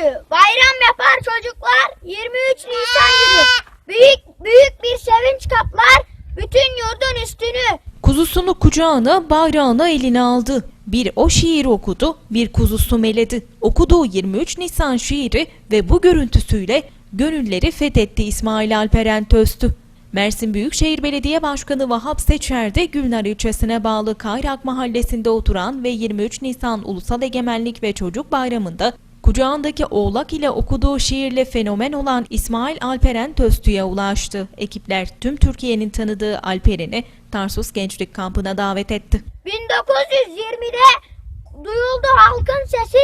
günü bayram yapar çocuklar 23 Nisan günü büyük büyük bir sevinç kaplar bütün yurdun üstünü. Kuzusunu kucağına, bayrağını eline aldı. Bir o şiir okudu, bir kuzusu meledi. Okuduğu 23 Nisan şiiri ve bu görüntüsüyle gönülleri fethetti İsmail Alperen Töztü. Mersin Büyükşehir Belediye Başkanı Vahap Seçer de Gülnar ilçesine bağlı Kayrak mahallesinde oturan ve 23 Nisan Ulusal Egemenlik ve Çocuk Bayramı'nda Kucağındaki oğlak ile okuduğu şiirle fenomen olan İsmail Alperen Töztü'ye ulaştı. Ekipler tüm Türkiye'nin tanıdığı Alperen'i Tarsus Gençlik Kampı'na davet etti. 1920'de duyuldu halkın sesi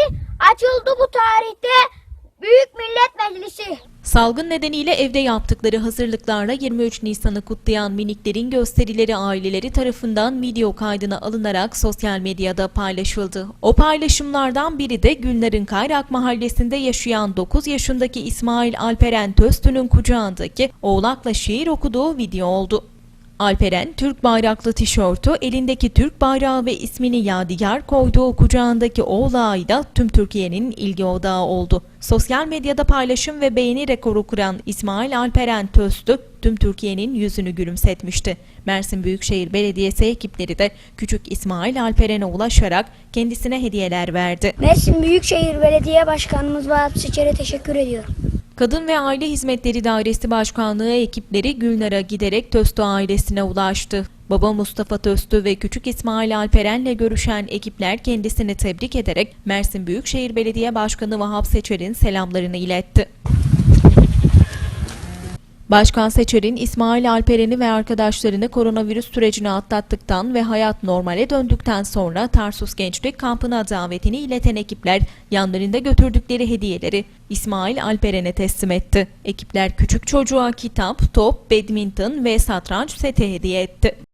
açıldı bu tarihte Büyük Millet Meclisi. Salgın nedeniyle evde yaptıkları hazırlıklarla 23 Nisan'ı kutlayan miniklerin gösterileri aileleri tarafından video kaydına alınarak sosyal medyada paylaşıldı. O paylaşımlardan biri de Gülnar'ın Kayrak mahallesinde yaşayan 9 yaşındaki İsmail Alperen Töztü'nün kucağındaki oğlakla şiir okuduğu video oldu. Alperen, Türk bayraklı tişörtü, elindeki Türk bayrağı ve ismini yadigar koyduğu kucağındaki oğlağıyla tüm Türkiye'nin ilgi odağı oldu. Sosyal medyada paylaşım ve beğeni rekoru kıran İsmail Alperen Töztü, tüm Türkiye'nin yüzünü gülümsetmişti. Mersin Büyükşehir Belediyesi ekipleri de küçük İsmail Alperen'e ulaşarak kendisine hediyeler verdi. Mersin Büyükşehir Belediye Başkanımız Vahap Seçer'e teşekkür ediyorum. Kadın ve Aile Hizmetleri Dairesi Başkanlığı ekipleri Gülnar'a giderek Töstü ailesine ulaştı. Baba Mustafa Töstü ve küçük İsmail Alperen'le görüşen ekipler kendisini tebrik ederek Mersin Büyükşehir Belediye Başkanı Vahap Seçer'in selamlarını iletti. Başkan Seçer'in İsmail Alperen'i ve arkadaşlarını koronavirüs sürecini atlattıktan ve hayat normale döndükten sonra Tarsus Gençlik Kampı'na davetini ileten ekipler yanlarında götürdükleri hediyeleri İsmail Alperen'e teslim etti. Ekipler küçük çocuğa kitap, top, badminton ve satranç seti hediye etti.